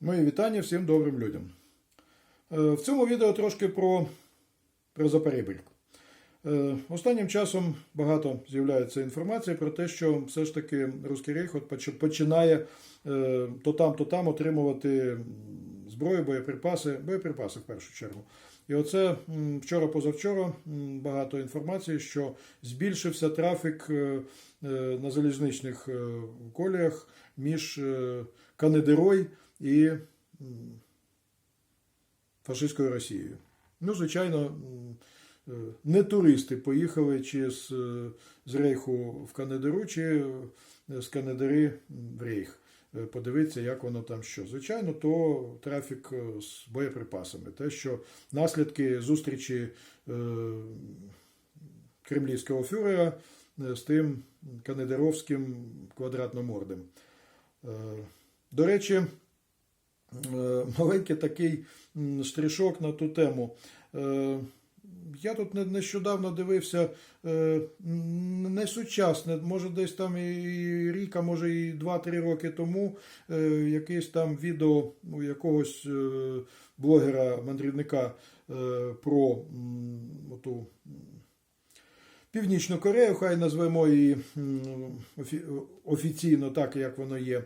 Мої вітання всім добрим людям. Е, В цьому відео трошки про, про. Е, Останнім часом багато з'являється інформації про те, що все ж таки Руський Рейх от починає е, то там, то там отримувати зброю, боєприпаси, боєприпаси в першу чергу. І оце вчора-позавчора багато інформації, що збільшився трафік е, на залізничних коліях між Канедерой і фашистською Росією. Ну, звичайно, е, не туристи поїхали чи з, е, з Рейху в Канедеру, чи е, з Канедери в Рейх. Подивитися, як воно там що. Звичайно, то трафік з боєприпасами. Те, що наслідки зустрічі кремлівського фюрера з тим канедеровським квадратномордим. До речі, маленький такий м, штришок на ту тему. Е, Я тут нещодавно дивився е, не сучасне, може десь там і рік, а може і 2-3 роки тому е, якесь там відео у якогось блогера-мандрівника про оту Північну Корею, хай назвемо її офіційно так, як воно є.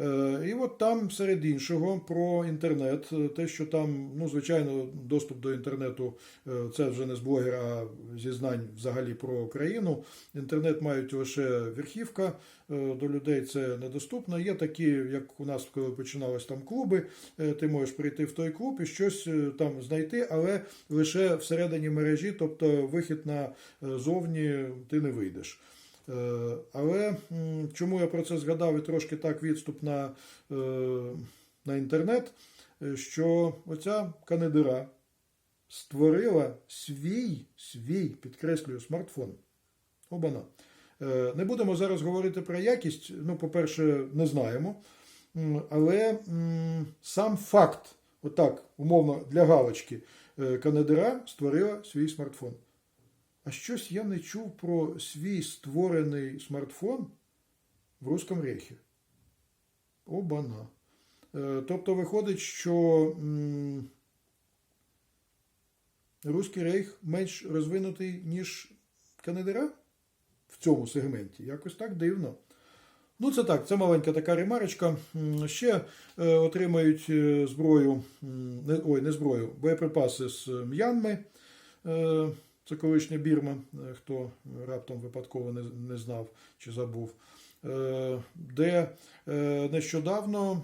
Е, І от там, серед іншого, про інтернет, е, те, що там, ну, звичайно, доступ до інтернету е, це вже не з блогера, а зі знань взагалі про країну. Інтернет мають лише верхівка, до людей це недоступно. Є такі, як у нас, коли починалось там клуби, ти можеш прийти в той клуб і щось там знайти, але лише всередині мережі, тобто вихід на зовні ти не вийдеш. Е, Але чому я про це згадав і трошки так відступ на, е, на інтернет, е, що оця канедира створила свій, свій, підкреслюю, смартфон. Обана. Не будемо зараз говорити про якість. Ну, по-перше, не знаємо. Але сам факт, отак, умовно, для галочки, Канедера створила свій смартфон. А щось я не чув про свій створений смартфон в Руському рейхі. Обана. Е, Тобто виходить, що Руський рейх менш розвинутий, ніж Канедера в цьому сегменті. Якось так дивно. Ну, це так, це маленька така ремарочка. Ще е, отримають е, зброю, ой, не зброю, боєприпаси з М'янми. Е, це колишня Бірма, е, хто раптом випадково не, не знав чи забув. Е, де е, нещодавно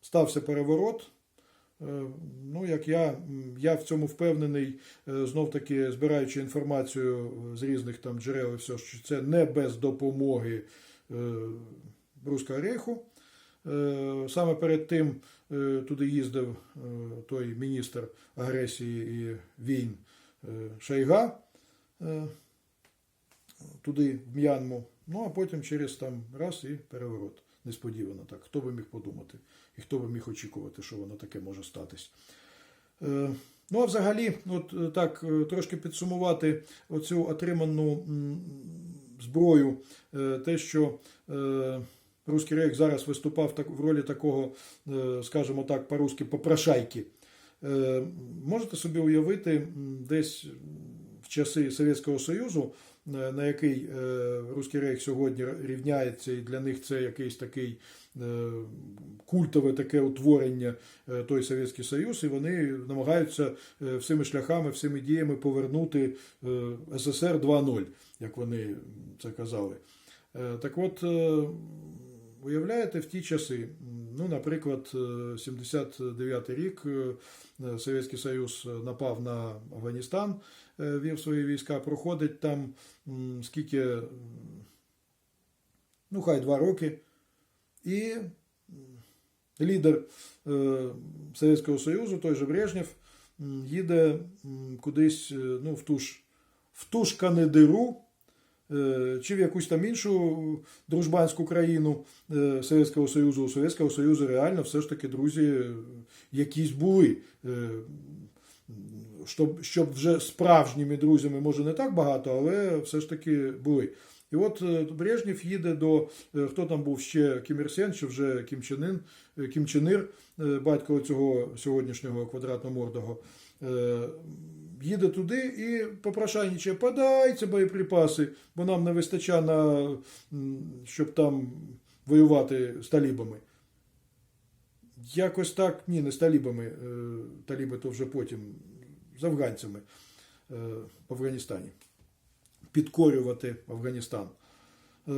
стався переворот. Е, Ну, як я, я в цьому впевнений, е, знов таки збираючи інформацію з різних там джерел, і все, що це не без допомоги е, Руського рейху. Е, Саме перед тим е, туди їздив е, той міністр агресії і війн е, Шайга е, туди, в М'янму. Ну, а потім через там раз і переворот. Несподівано так. Хто би міг подумати? І хто би міг очікувати, що воно таке може статись? Е, Ну, а взагалі, от е, так, е, трошки підсумувати оцю отриману зброю, е, те, що е, Руський рейх зараз виступав в ролі такого, е, скажімо так, по-русски, попрошайки. Е, Можете собі уявити десь в часи Совєтського Союзу, е, на який е, Руський рейх сьогодні рівняється, і для них це якийсь такий культове таке утворення, той Совєтський Союз, і вони намагаються всіми шляхами, всіми діями повернути СССР 2.0, як вони це казали. Так от, уявляєте, в ті часи, ну, наприклад, е, 79 рік е, е, Совєтський Союз напав на Афганістан, е, вів свої війська, проходить там скільки, ну, хай два роки, і лідер е, Совєтського Союзу, той же Брежнєв, їде кудись е, ну, в ту ж, в ту ж Канедиру, е, чи в якусь там іншу дружбанську країну е, Совєтського Союзу. У Совєтського Союзу реально все ж таки друзі е, якісь були. Е, Щоб, щоб вже справжніми друзями, може, не так багато, але все ж таки були. І от е, Брежнєв їде до е, хто там був ще Кім Ір Сен, чи вже Кім Чен Ін, е, Кім Чен Ір, е, батько цього сьогоднішнього квадратномордого. Їде туди і попрошайничає, подайте боєприпаси, бо нам не вистачає на щоб там воювати з талібами. Якось так, ні, не з талібами. е, Таліби то вже потім з афганцями е, в Афганістані. Підкорювати Афганістан. Е,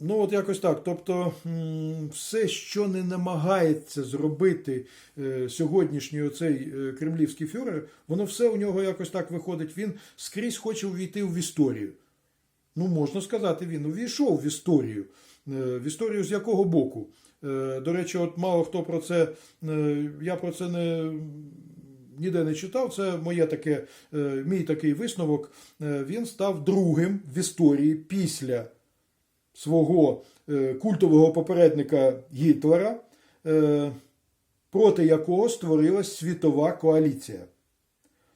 Ну, от якось так. Тобто, все, що не намагається зробити е, сьогоднішній оцей е, кремлівський фюрер, воно все у нього якось так виходить. Він скрізь хоче увійти в історію. Ну, можна сказати, він увійшов в історію. В історію з якого боку? До речі, от мало хто про це, я про це не. Ніде не читав, це моє таке, мій такий висновок. Він став другим в історії після свого е, культового попередника Гітлера, е, проти якого створилась світова коаліція.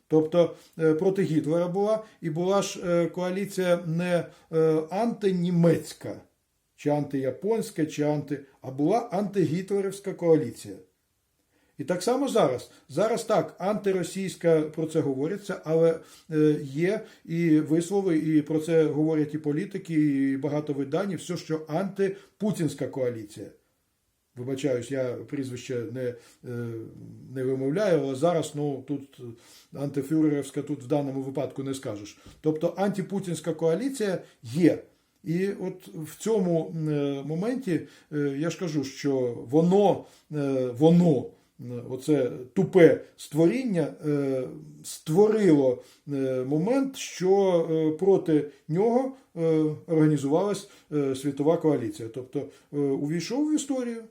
Тобто е, проти Гітлера була, і була ж коаліція не антинімецька, чи антияпонська, чи анти, а була антигітлерівська коаліція. І так само зараз. Зараз так, антиросійська про це говориться, але е, є і вислови, і про це говорять і політики, і багато видань, і все, що антипутінська коаліція. Вибачаюсь, я прізвище не, е, не вимовляю, але зараз ну, тут антифюрерівська тут в даному випадку не скажеш. Тобто антипутінська коаліція є. І от в цьому е, моменті я ж кажу, що воно, воно, оце тупе створіння, е, створило е, момент, що е, проти нього е, організувалась е, світова коаліція. Тобто е, увійшов в історію.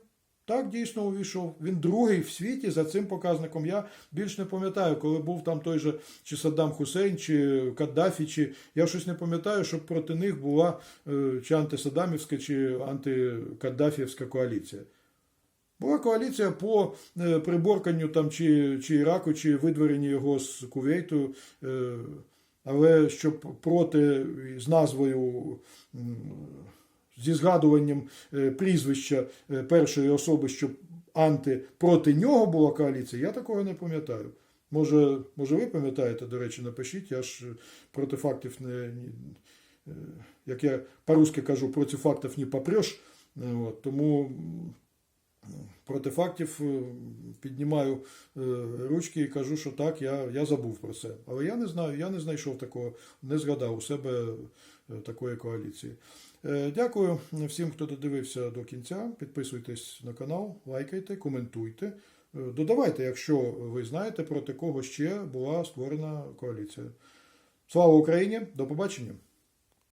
Так, дійсно увійшов. Він другий в світі за цим показником. Я більш не пам'ятаю, коли був там той же чи Саддам Хусейн, чи Каддафі, чи я щось не пам'ятаю, щоб проти них була е, чи антисадамівська, чи антикаддафівська коаліція. Була коаліція по е, приборканню там чи, чи Іраку, чи видворенню його з Кувейту. е, Але щоб проти з назвою зі згадуванням е, прізвища першої особи, щоб анти проти нього була коаліція, я такого не пам'ятаю. Може, може, ви пам'ятаєте, до речі, напишіть, я ж проти фактів не. Як я по-русски кажу, проти фактів не попреш. Тому проти фактів е, піднімаю е, ручки і кажу, що так, я, я забув про це. Але я не знаю, я не знайшов такого, не згадав у себе е, такої коаліції. Дякую всім, хто додивився до кінця. Підписуйтесь на канал, лайкайте, коментуйте. Додавайте, якщо ви знаєте, проти кого ще була створена коаліція. Слава Україні! До побачення!